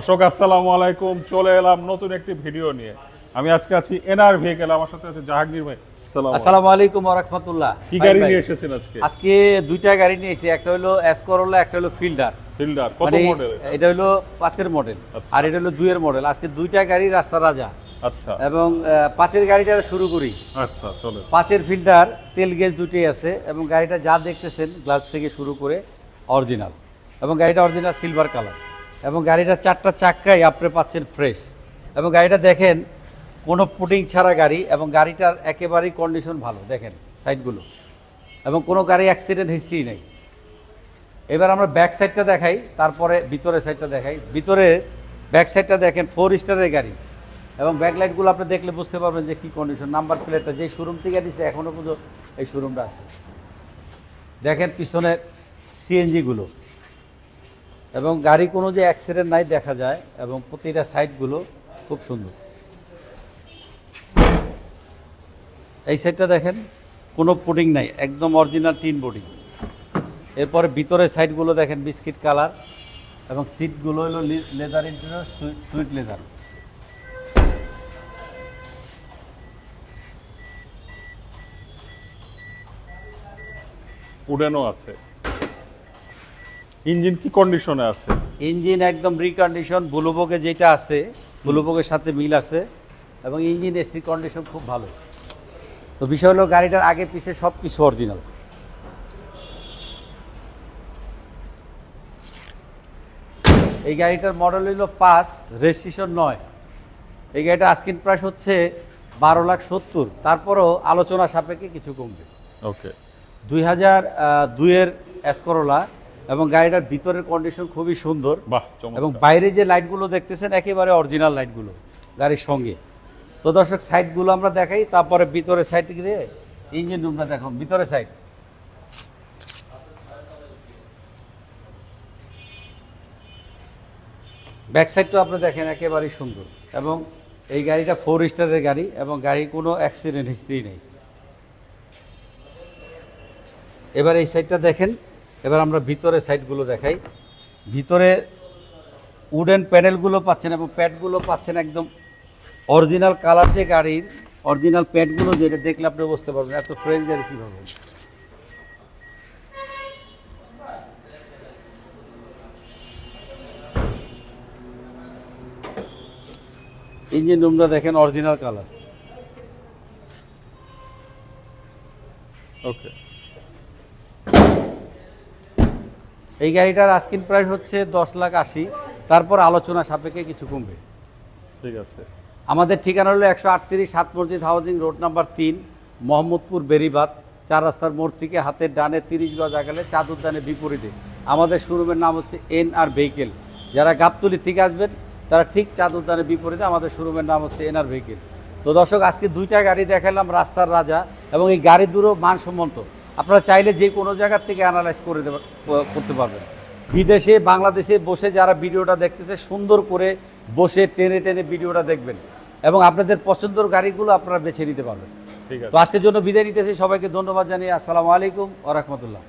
দর্শক আসসালামু আলাইকুম। চলে এলাম নতুন একটি ভিডিও নিয়ে। আমি আজকে আছি এনআর ভেহিকেল আমার সাথে আছে জাহাঙ্গীর ভাই। আসসালামু আলাইকুম। আলাইকুম রহমতুল্লাহ। কি গাড়ি নিয়ে এসেছেন আজকে? আজকে দুইটা গাড়ি নিয়ে এসেছি একটা হলো এসকরোলা একটা হলো ফিল্ডার ফিল্ডার কত মানে মডেল এটা? হলো পাঁচের মডেল আচ্ছা। আর এটা হলো দুইয়ের মডেল আজকে দুইটা গাড়ি রাস্তা রাজা। আচ্ছা। এবং পাঁচের গাড়িটা শুরু করি। আচ্ছা চলে পাঁচের ফিল্টার তেল গ্যাস দুটোই আছে এবং গাড়িটা যা দেখতেছেন গ্লাস থেকে শুরু করে অরিজিনাল এবং গাড়িটা অরিজিনাল সিলভার কালার এবং গাড়িটা চারটা চাক্কাই আপনি পাচ্ছেন ফ্রেশ এবং গাড়িটা দেখেন, কোনো পুটিং ছাড়া গাড়ি এবং গাড়িটার একেবারেই কন্ডিশন ভালো, দেখেন সাইডগুলো এবং কোনো গাড়ি অ্যাক্সিডেন্ট হিস্ট্রি নেই। এবার আমরা ব্যাক সাইডটা দেখাই, তারপরে ভিতরের সাইডটা দেখাই। ভিতরে ব্যাক সাইডটা দেখেন ফোর স্টারের গাড়ি। এবং ব্যাকলাইটগুলো আপনি দেখলে বুঝতে পারবেন যে কী কন্ডিশন নাম্বার প্লেটটা যেই শোরুম থেকে দিচ্ছে এখনও পর্যন্ত এই শোরুমটা আছে। দেখেন পিছনের সিএনজিগুলো এবং গাড়ি কোনো যে অ্যাক্সিডেন্ট নাই দেখা যায় এবং প্রতিটা সাইডগুলো খুব সুন্দর। এই সাইডটা দেখেন, কোনো পুডিং নাই, একদম অরিজিনাল টিন বডি এরপরে ভিতরের সাইডগুলো দেখেন বিস্কিট কালার এবং সিটগুলো হলো লেদার ইন্টেরিয়র সুইট লেদার উডেনও আছে। ইঞ্জিন কি কন্ডিশনে আছে? ইঞ্জিন একদম রিকন্ডিশন ব্লুবোকে যেটা আছে ব্লুবোকের সাথে মিল আছে এবং ইঞ্জিন এসি কন্ডিশন খুব ভালো। তো বিষয় হলো গাড়িটার আগে পিছে সব কিছু অরিজিনাল এই গাড়িটার মডেল হলো পাঁচ রেজিস্ট্রেশন নয়। এই গাড়িটা আস্কিন প্রাইস হচ্ছে বারো লাখ সত্তর। তারপরও আলোচনা সাপেক্ষে কিছু কমবে। ওকে দুই হাজার দুইয়ের অ্যাসকরোলা এবং গাড়িটার ভিতরের কন্ডিশন খুবই সুন্দর। বাহ এবং বাইরে যে লাইটগুলো দেখতেছেন একেবারে অরিজিনাল লাইটগুলো গাড়ির সঙ্গে। তো দর্শক সাইডগুলো আমরা দেখাই তারপরে ভিতরে সাইড দিয়ে ইঞ্জিন রুমটা দেখো ভিতরে সাইড ব্যাক সাইডটা আপনি দেখেন একেবারেই সুন্দর। এবং এই গাড়িটা ফোর স্টারের গাড়ি এবং গাড়ির কোনো অ্যাক্সিডেন্ট হিস্ট্রি নেই। এবার এই সাইডটা দেখেন। এবার আমরা ভিতরের সাইডগুলো দেখাই। ভিতরে উডেন প্যানেলগুলো পাচ্ছেন এবং প্যাডগুলো পাচ্ছেন একদম অরিজিনাল কালার যে গাড়ির, অরিজিনাল প্যাডগুলো যেটা দেখলে আপনি বুঝতে পারবেন এত ফ্রেশ গাড়ি কীভাবে। ইঞ্জিন রুমটা দেখেন অরিজিনাল কালার। ওকে এই গাড়িটার আস্কিন প্রাইস হচ্ছে দশ লাখ আশি। তারপর আলোচনা সাপেক্ষে কিছু কমবে। ঠিক আছে। আমাদের ঠিকানা হলো একশো আটত্রিশ সাত মসজিদ হাউজিং রোড নাম্বার তিন মোহাম্মদপুর বেরিবাদ চার রাস্তার মোড় থেকে হাতের ডানে তিরিশ গজ আগালে চাঁদ উদ্যানের বিপরীতে। আমাদের শোরুমের নাম হচ্ছে এন আর ভেহিকেল যারা গাবতলি থেকে আসবেন তারা ঠিক চাঁদ উদ্যানের বিপরীতে আমাদের শোরুমের নাম হচ্ছে এন আর ভেহিকেল তো দর্শক আজকে দুইটা গাড়ি দেখালাম রাস্তার রাজা এবং এই গাড়ি দুটো মানসম্মত। আপনারা চাইলে যে কোনো জায়গার থেকে অ্যানালাইজ করে দেবে করতে পারবেন। বিদেশে বাংলাদেশে বসে যারা ভিডিওটা দেখতেছে সুন্দর করে বসে টেনে টেনে ভিডিওটা দেখবেন এবং আপনাদের পছন্দের গাড়িগুলো আপনারা বেছে নিতে পারবেন। ঠিক তো আজকের জন্য বিদায় নিতেছি। সবাইকে ধন্যবাদ জানিয়ে আসসালামু আলাইকুম ও রহমতুল্লাহ।